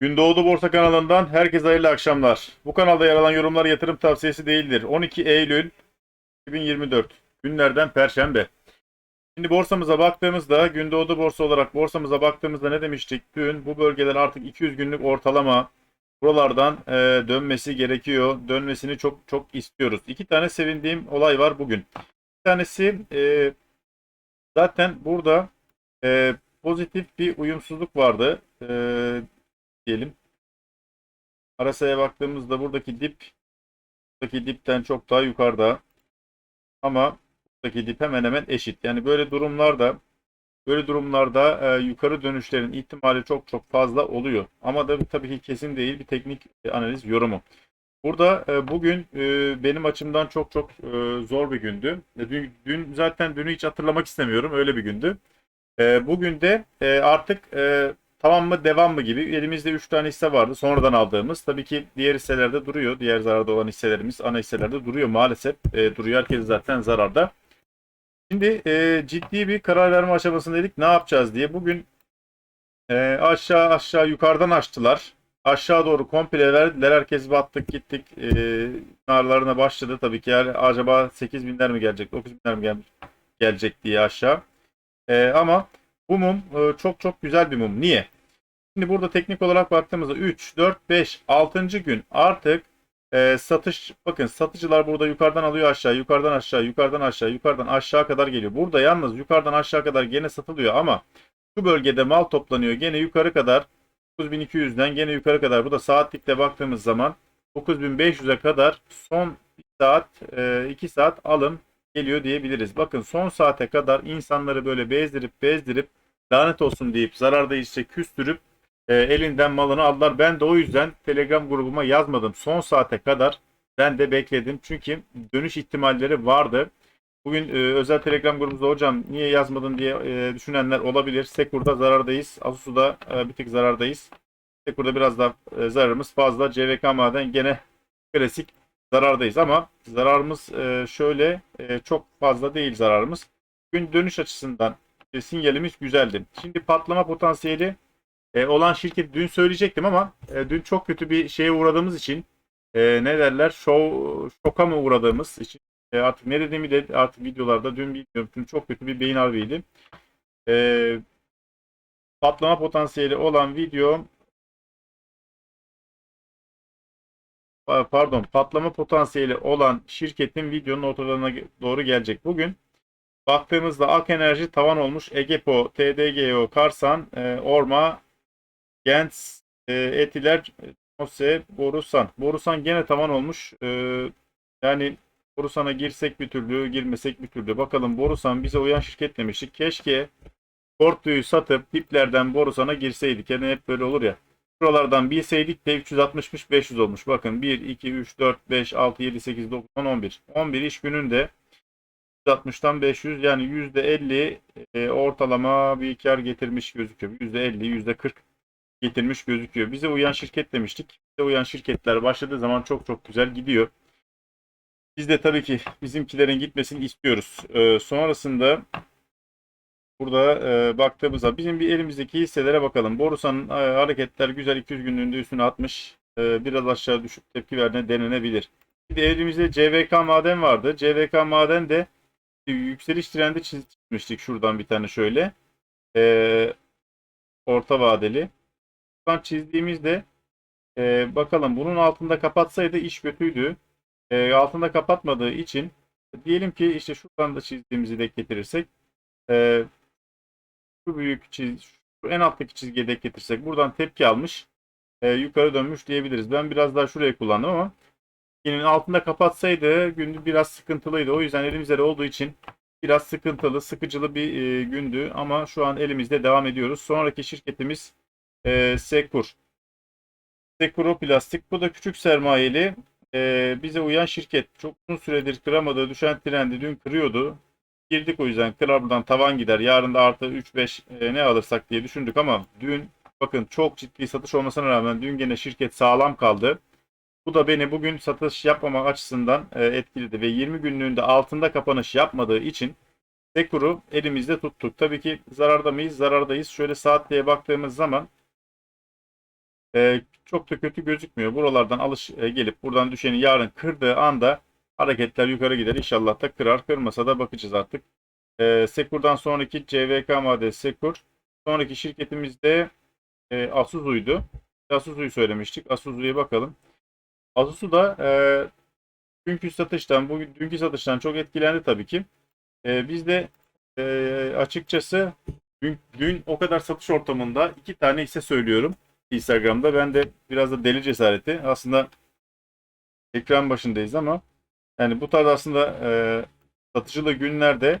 Gündoğdu Borsa kanalından herkese hayırlı akşamlar. Bu kanalda yer alan yorumlar yatırım tavsiyesi değildir. 12 Eylül 2024 günlerden Perşembe. Şimdi borsamıza baktığımızda Gündoğdu Borsa olarak borsamıza baktığımızda ne demiştik? Dün bu bölgeler artık 200 günlük ortalama buralardan e, dönmesi gerekiyor. Dönmesini çok çok istiyoruz. İki tane sevindiğim olay var bugün. Bir tanesi e, zaten burada e, pozitif bir uyumsuzluk vardı. E, diyelim. Arasaya baktığımızda buradaki dip buradaki dipten çok daha yukarıda. Ama buradaki dip hemen hemen eşit. Yani böyle durumlarda böyle durumlarda e, yukarı dönüşlerin ihtimali çok çok fazla oluyor. Ama da tabii ki kesin değil bir teknik analiz yorumu. Burada e, bugün e, benim açımdan çok çok e, zor bir gündü. E, Dün, dün zaten dünü hiç hatırlamak istemiyorum. Öyle bir gündü. E, bugün de e, artık e, tamam mı devam mı gibi elimizde 3 tane hisse vardı sonradan aldığımız. Tabii ki diğer hisselerde duruyor. Diğer zararda olan hisselerimiz ana hisselerde duruyor maalesef. E, duruyor herkes zaten zararda. Şimdi e, ciddi bir karar verme aşamasındaydık. Ne yapacağız diye. Bugün e, aşağı aşağı yukarıdan açtılar. Aşağı doğru komple verdiler. Herkes battık gittik. E, narlarına başladı. Tabii ki yani acaba 8 binler mi gelecek? 9 binler mi gel gelecek diye aşağı. E, ama bu mum e, çok çok güzel bir mum. Niye? Şimdi burada teknik olarak baktığımızda 3, 4, 5, 6. gün artık e, satış bakın satıcılar burada yukarıdan alıyor aşağı, yukarıdan aşağı, yukarıdan aşağı, yukarıdan aşağı kadar geliyor. Burada yalnız yukarıdan aşağı kadar gene satılıyor ama şu bölgede mal toplanıyor. Gene yukarı kadar 9200'den gene yukarı kadar. Bu da saatlikte baktığımız zaman 9500'e kadar son 1 saat, 2 saat alım geliyor diyebiliriz. Bakın son saate kadar insanları böyle bezdirip bezdirip lanet olsun deyip zararda işte küstürüp e, elinden malını aldılar. Ben de o yüzden Telegram grubuma yazmadım. Son saate kadar ben de bekledim. Çünkü dönüş ihtimalleri vardı. Bugün e, özel Telegram grubumuzda hocam niye yazmadın diye e, düşünenler olabilir. Sekur'da zarardayız. Asus'da e, bir tık zarardayız. Sekur'da biraz daha e, zararımız fazla. CVK maden gene klasik zarardayız ama zararımız e, şöyle e, çok fazla değil zararımız. Gün dönüş açısından sinyalimiz güzeldi. Şimdi patlama potansiyeli e, olan şirket dün söyleyecektim ama e, dün çok kötü bir şeye uğradığımız için e, ne derler şov, şoka mı uğradığımız için e, artık ne dediğimi de artık videolarda dün bilmiyorum. Dün çok kötü bir beyin harbiydi. E, patlama potansiyeli olan video Pa- pardon patlama potansiyeli olan şirketin videonun ortalarına doğru gelecek. Bugün baktığımızda Ak Enerji tavan olmuş. Egepo, TDGO, Karsan, e, Orma, Gens, e, Etiler, Mose, Borusan. Borusan gene tavan olmuş. E, yani Borusan'a girsek bir türlü, girmesek bir türlü. Bakalım Borusan bize uyan şirket demiştik. Keşke Portlu'yu satıp diplerden Borusan'a girseydik. Yani hep böyle olur ya. Şuralardan bilseydik de 360'mış 500 olmuş. Bakın 1, 2, 3, 4, 5, 6, 7, 8, 9, 10, 11. 11 iş gününde 360'tan 500 yani %50 e, ortalama bir kar getirmiş gözüküyor. %50, %40 getirmiş gözüküyor. Bize uyan şirket demiştik. Bize uyan şirketler başladığı zaman çok çok güzel gidiyor. Biz de tabii ki bizimkilerin gitmesini istiyoruz. Ee, sonrasında burada e, baktığımızda bizim bir elimizdeki hisselere bakalım. Borusan'ın e, hareketler güzel 200 günlüğünde üstüne atmış. E, biraz aşağı düşüp tepki verdiğine denenebilir. Bir de elimizde CVK maden vardı. CVK maden de yükseliş trendi çizmiştik şuradan bir tane şöyle. E, orta vadeli. Şuradan çizdiğimizde e, bakalım bunun altında kapatsaydı iş kötüydü. E, altında kapatmadığı için diyelim ki işte şuradan da çizdiğimizi denk getirirsek e, şu büyük çiz, en alttaki çizgiye denk getirsek buradan tepki almış e, yukarı dönmüş diyebiliriz. Ben biraz daha şuraya kullandım ama yine altında kapatsaydı gün biraz sıkıntılıydı. O yüzden elimizde de olduğu için biraz sıkıntılı, sıkıcılı bir e, gündü ama şu an elimizde devam ediyoruz. Sonraki şirketimiz e, Sekur. Sekuro Plastik. Bu da küçük sermayeli e, bize uyan şirket. Çok uzun süredir kıramadığı düşen trendi dün kırıyordu. Girdik o yüzden kırar buradan tavan gider. Yarın da artı 3-5 e, ne alırsak diye düşündük ama dün bakın çok ciddi satış olmasına rağmen dün gene şirket sağlam kaldı. Bu da beni bugün satış yapmamak açısından e, etkiledi ve 20 günlüğünde altında kapanış yapmadığı için Sekur'u elimizde tuttuk. Tabii ki zararda mıyız? Zarardayız. Şöyle saatliğe baktığımız zaman e, çok da kötü gözükmüyor. Buralardan alış e, gelip buradan düşeni yarın kırdığı anda hareketler yukarı gider. İnşallah da kırar. Kırmasa da bakacağız artık. Sekur'dan sonraki CVK maddesi Sekur. Sonraki şirketimizde e, Asuzu'ydu. Asuzu'yu söylemiştik. Asuzu'ya bakalım. Asuzu da e, dünkü satıştan, bugün dünkü satıştan çok etkilendi tabii ki. E, biz de e, açıkçası dün, dün o kadar satış ortamında iki tane hisse söylüyorum Instagram'da. Ben de biraz da deli cesareti. Aslında ekran başındayız ama yani bu tarz aslında e, satıcılı günlerde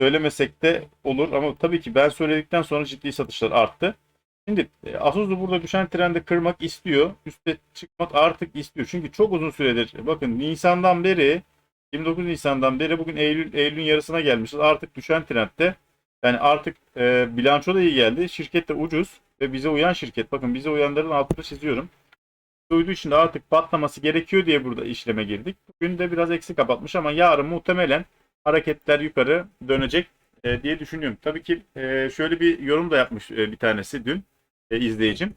söylemesek de olur ama tabii ki ben söyledikten sonra ciddi satışlar arttı. Şimdi e, Asus'u burada düşen trendi kırmak istiyor. Üste çıkmak artık istiyor. Çünkü çok uzun süredir e, bakın Nisan'dan beri 29 Nisan'dan beri bugün Eylül Eylül'ün yarısına gelmişiz. Artık düşen trendde. Yani artık e, bilanço da iyi geldi. Şirket de ucuz ve bize uyan şirket. Bakın bize uyanların altını çiziyorum. Uyduğu için de artık patlaması gerekiyor diye burada işleme girdik. Bugün de biraz eksik kapatmış ama yarın muhtemelen hareketler yukarı dönecek e, diye düşünüyorum. Tabii ki şöyle bir yorum da yapmış bir tanesi dün e, izleyicim.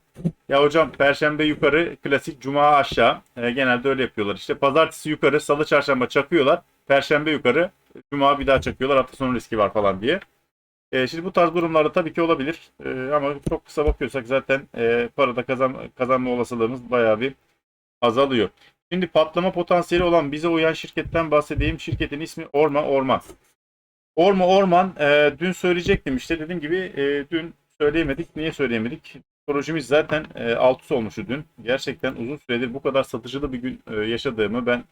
Ya hocam perşembe yukarı klasik cuma aşağı. E, genelde öyle yapıyorlar. İşte pazartesi yukarı, salı çarşamba çakıyorlar. Perşembe yukarı, cuma bir daha çakıyorlar. Hafta sonu riski var falan diye. E, şimdi bu tarz durumlarda tabii ki olabilir. E, ama çok kısa bakıyorsak zaten e, parada kazan, kazanma olasılığımız bayağı bir azalıyor. Şimdi patlama potansiyeli olan bize uyan şirketten bahsedeyim. Şirketin ismi Orma Orman. Orma Orman e, dün söyleyecektim işte dediğim gibi e, dün söyleyemedik. Niye söyleyemedik? Projemiz zaten e, alt üst olmuştu dün. Gerçekten uzun süredir bu kadar satıcılı bir gün e, yaşadığımı ben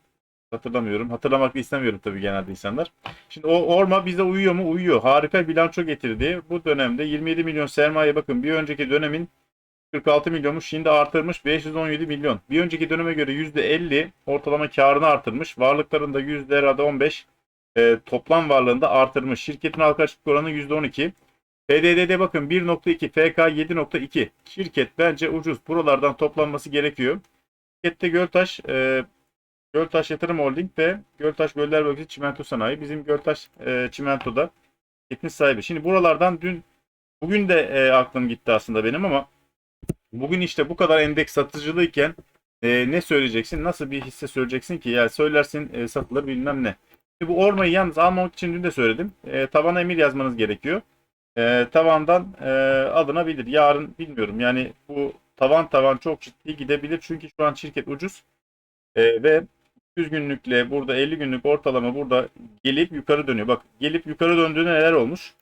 hatırlamıyorum. Hatırlamak da istemiyorum tabii genelde insanlar. Şimdi o Orma bize uyuyor mu? Uyuyor. Harika bilanço getirdi. Bu dönemde 27 milyon sermaye bakın bir önceki dönemin 46 milyonmuş. Şimdi artırmış 517 milyon. Bir önceki döneme göre %50 ortalama karını artırmış. Varlıklarında %15 e, toplam varlığında artırmış. Şirketin halka açıklık oranı %12. PDD'de bakın 1.2, FK 7.2. Şirket bence ucuz. Buralardan toplanması gerekiyor. Şirkette Göltaş, e, Göltaş Yatırım Holding ve Göltaş Göller Bölgesi Çimento Sanayi. Bizim Göltaş e, Çimento'da şirketin sahibi. Şimdi buralardan dün, bugün de e, aklım gitti aslında benim ama bugün işte bu kadar endeks satıcılıyken e, ne söyleyeceksin? Nasıl bir hisse söyleyeceksin ki? Yani söylersin e, satılır bilmem ne. Şimdi bu ormayı yalnız almamak için dün de söyledim. E, tavana emir yazmanız gerekiyor. E, tavandan e, alınabilir. Yarın bilmiyorum. Yani bu tavan tavan çok ciddi gidebilir. Çünkü şu an şirket ucuz. E, ve 100 günlükle burada 50 günlük ortalama burada gelip yukarı dönüyor. Bak gelip yukarı döndüğünde neler olmuş?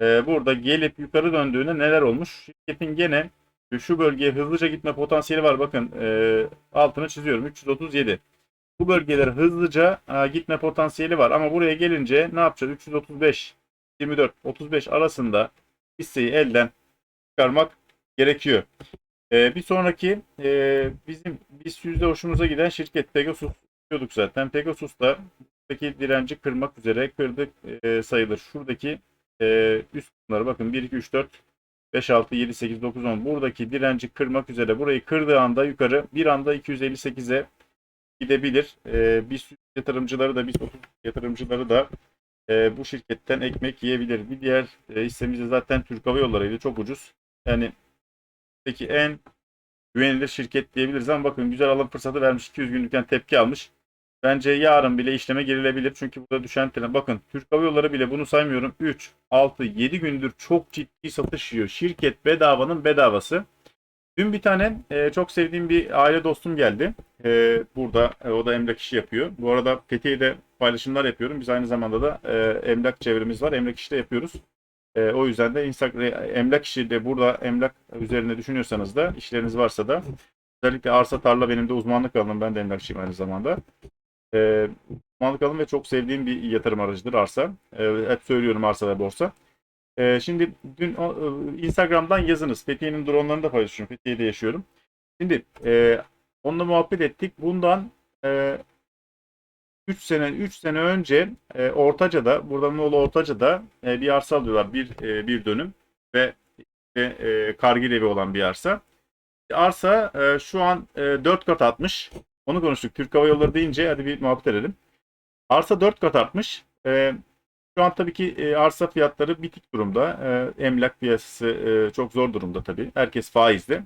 E, burada gelip yukarı döndüğünde neler olmuş? Şirketin gene şu bölgeye hızlıca gitme potansiyeli var. Bakın e, altını çiziyorum. 337. Bu bölgelere hızlıca e, gitme potansiyeli var. Ama buraya gelince ne yapacağız? 335, 24, 35 arasında hisseyi elden çıkarmak gerekiyor. E, bir sonraki e, bizim biz yüzde hoşumuza giden şirket Pegasus diyorduk zaten. Pegasus da buradaki direnci kırmak üzere kırdık e, sayılır. Şuradaki e, üst kısımları bakın 1, 2, 3, 4, 5, 6, 7, 8, 9, 10 buradaki direnci kırmak üzere burayı kırdığı anda yukarı bir anda 258'e gidebilir. E, biz yatırımcıları da biz 30 yatırımcıları da e, bu şirketten ekmek yiyebilir. Bir diğer e, hissemiz de zaten Türk Hava Yolları'ydı. Çok ucuz. Yani peki en güvenilir şirket diyebiliriz ama bakın güzel alım fırsatı vermiş. 200 günlükten tepki almış. Bence yarın bile işleme girilebilir. Çünkü burada düşen trend. Bakın Türk Hava Yolları bile bunu saymıyorum. 3, 6, 7 gündür çok ciddi satış yiyor. Şirket bedavanın bedavası. Dün bir tane e, çok sevdiğim bir aile dostum geldi. E, burada e, o da emlak işi yapıyor. Bu arada Fethiye'de paylaşımlar yapıyorum. Biz aynı zamanda da e, emlak çevremiz var. Emlak işi de yapıyoruz. E, o yüzden de Instagram, emlak işi de burada emlak üzerine düşünüyorsanız da işleriniz varsa da özellikle arsa tarla benim de uzmanlık alanım. Ben de emlakçıyım aynı zamanda. E, uzmanlık alanım ve çok sevdiğim bir yatırım aracıdır arsa. E, hep söylüyorum arsa ve borsa. Ee, şimdi dün o, e, Instagram'dan yazınız. Fethiye'nin dronlarını da paylaşıyorum. Fethiye'de yaşıyorum. Şimdi e, onunla muhabbet ettik. Bundan e, 3 sene 3 sene önce e, Ortaca'da, buradan Nolu Ortaca'da e, bir arsa alıyorlar. Bir e, bir dönüm ve e, e, kargil evi olan bir arsa. Arsa e, şu an e, 4 kat atmış. Onu konuştuk. Türk Hava Yolları deyince hadi bir muhabbet edelim. Arsa 4 kat artmış. E, şu an tabii ki e, arsa fiyatları bitik durumda. E, emlak piyasası e, çok zor durumda tabii. Herkes faizli.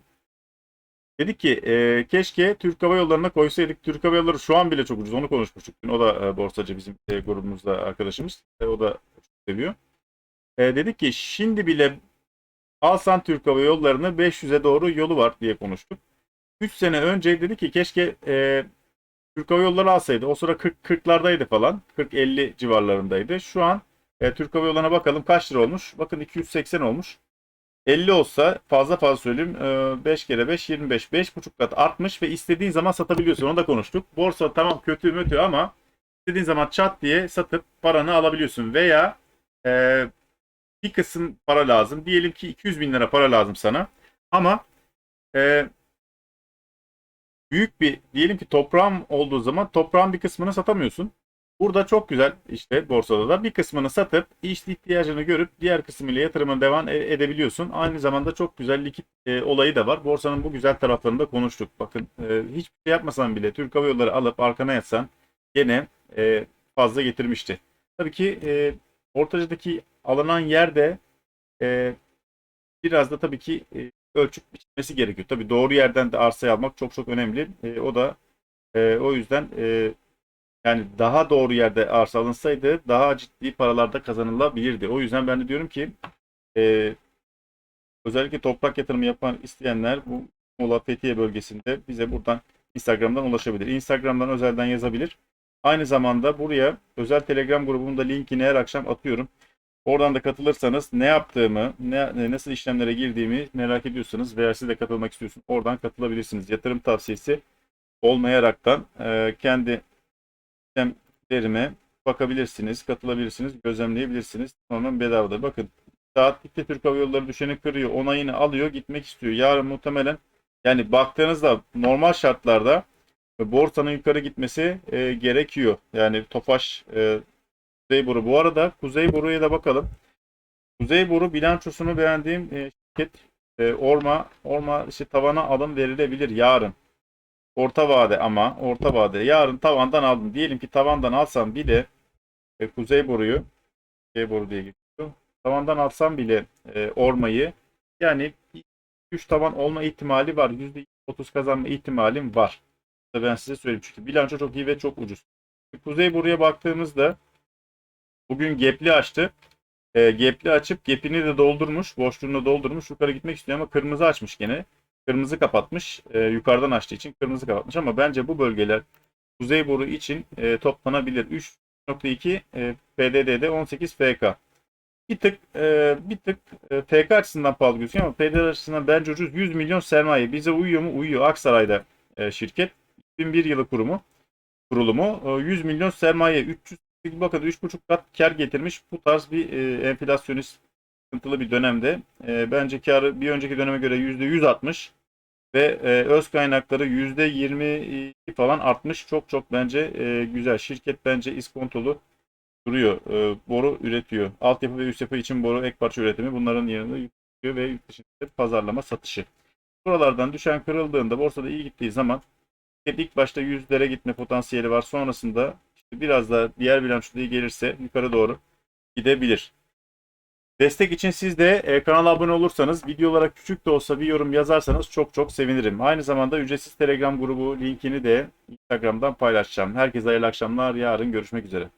Dedi ki e, keşke Türk Hava Yolları'na koysaydık. Türk Hava Yolları şu an bile çok ucuz. Onu konuşmuştuk. Dün O da e, borsacı bizim e, grubumuzda arkadaşımız. E, o da seviyor. E, dedi ki şimdi bile alsan Türk Hava Yolları'nı 500'e doğru yolu var diye konuştuk. 3 sene önce dedi ki keşke e, Türk Hava Yolları alsaydı. O sıra 40 40'lardaydı falan. 40-50 civarlarındaydı. Şu an e, Türk Hava Yolları'na bakalım kaç lira olmuş. Bakın 280 olmuş. 50 olsa fazla fazla söyleyeyim. e, 5 kere 5 25. 5,5 kat artmış ve istediğin zaman satabiliyorsun. Onu da konuştuk. Borsa tamam kötü mütü ama istediğin zaman çat diye satıp paranı alabiliyorsun. Veya e, bir kısım para lazım. Diyelim ki 200 bin lira para lazım sana. Ama e, büyük bir diyelim ki toprağın olduğu zaman toprağın bir kısmını satamıyorsun. Burada çok güzel işte borsada da bir kısmını satıp iş ihtiyacını görüp diğer kısmıyla yatırımına devam e- edebiliyorsun. Aynı zamanda çok güzel likit e, olayı da var. Borsanın bu güzel taraflarını da konuştuk. Bakın e, hiçbir şey yapmasan bile Türk Hava Yolları alıp arkana yatsan gene e, fazla getirmişti. Tabii ki e, ortacıdaki alınan yerde e, biraz da tabii ki e, ölçüp biçilmesi gerekiyor. Tabii doğru yerden de arsayı almak çok çok önemli. E, o da e, o yüzden e, yani daha doğru yerde arsa alınsaydı daha ciddi paralarda kazanılabilirdi. O yüzden ben de diyorum ki e, özellikle toprak yatırımı yapan isteyenler bu Muğla Fethiye bölgesinde bize buradan Instagram'dan ulaşabilir. Instagram'dan özelden yazabilir. Aynı zamanda buraya özel Telegram grubumda linkini her akşam atıyorum. Oradan da katılırsanız ne yaptığımı, ne, nasıl işlemlere girdiğimi merak ediyorsanız veya siz de katılmak istiyorsunuz. Oradan katılabilirsiniz. Yatırım tavsiyesi olmayaraktan e, kendi sistemlerime bakabilirsiniz, katılabilirsiniz, gözlemleyebilirsiniz. Tamamen bedavadır. Bakın saatlikte Türk Hava Yolları düşeni kırıyor, onayını alıyor, gitmek istiyor. Yarın muhtemelen yani baktığınızda normal şartlarda borsanın yukarı gitmesi e, gerekiyor. Yani Tofaş e, Kuzey Boru. Bu arada Kuzey Boru'ya da bakalım. Kuzey Boru bilançosunu beğendiğim e, şirket e, Orma Orma işte tavana alım verilebilir yarın. Orta vade ama orta vade. Yarın tavandan aldım. Diyelim ki tavandan alsam bile e, Kuzey Boru'yu Kuzey Boru diye geçiyor. Tavandan alsam bile e, Orma'yı yani 3 tavan olma ihtimali var. %30 kazanma ihtimalim var. Ben size söyleyeyim çünkü bilanço çok iyi ve çok ucuz. Kuzey Boru'ya baktığımızda Bugün gap'li açtı. E, gap'li açıp gap'ini de doldurmuş. Boşluğunu doldurmuş. Yukarı gitmek istiyor ama kırmızı açmış gene. Kırmızı kapatmış. E, yukarıdan açtığı için kırmızı kapatmış ama bence bu bölgeler kuzey boru için e, toplanabilir. 3.2 e, PDD'de 18 FK. Bir tık e, bir tık e, FK açısından pahalı gözüküyor ama PDD açısından bence ucuz. 100 milyon sermaye. Bize uyuyor mu? Uyuyor. Aksaray'da e, şirket. 2001 yılı kurumu kurulumu. E, 100 milyon sermaye. 300 bakın 3,5 kat kar getirmiş. Bu tarz bir e, enflasyonist sıkıntılı bir dönemde. E, bence karı bir önceki döneme göre %100 artmış ve e, öz kaynakları %20 falan artmış. Çok çok bence e, güzel. Şirket bence iskontolu duruyor. E, boru üretiyor. Altyapı ve üst yapı için boru ek parça üretimi bunların yanında yüklüyor ve yurt dışında pazarlama satışı. Buralardan düşen kırıldığında borsada iyi gittiği zaman ilk başta yüzlere gitme potansiyeli var. Sonrasında biraz da diğer bilanço iyi gelirse yukarı doğru gidebilir. Destek için siz de e, kanala abone olursanız, videolara küçük de olsa bir yorum yazarsanız çok çok sevinirim. Aynı zamanda ücretsiz Telegram grubu linkini de Instagram'dan paylaşacağım. Herkese hayırlı akşamlar. Yarın görüşmek üzere.